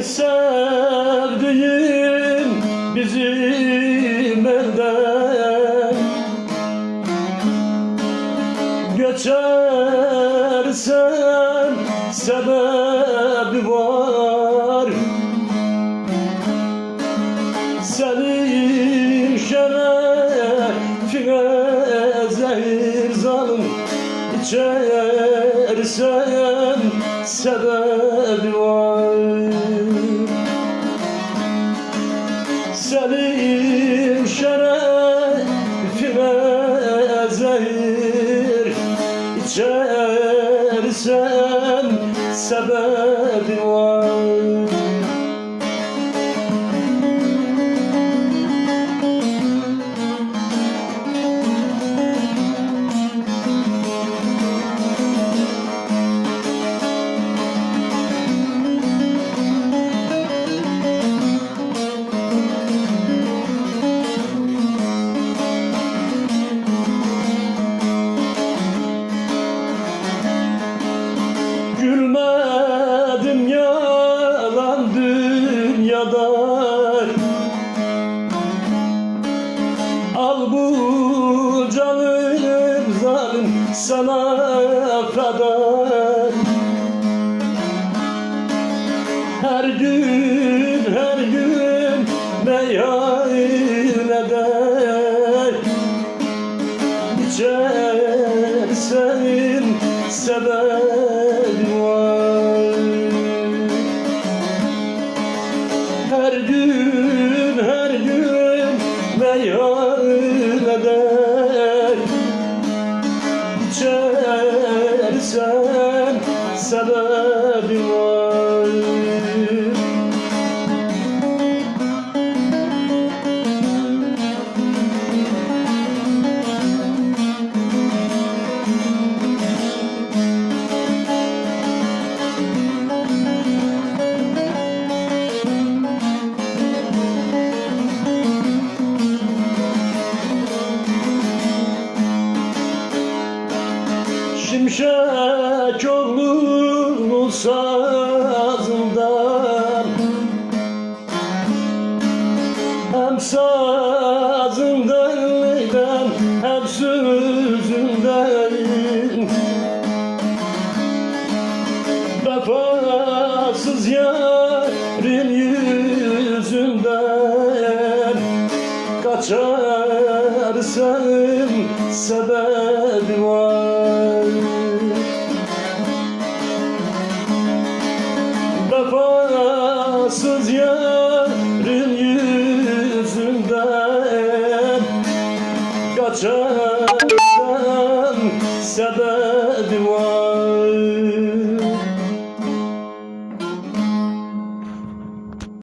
Ey sevdiğim bizim elden. Geçersen sebebi var. Senin şerefine zehir zalim. İçersen sebebi var Senin şerefine zehir İçersen sebebi feda Her gün her gün meyhanede İçersen sebebi sebebi Sazından hem sözünden Vefasız yarın yüzünden. Kaçarsın sebebi var sabadım var.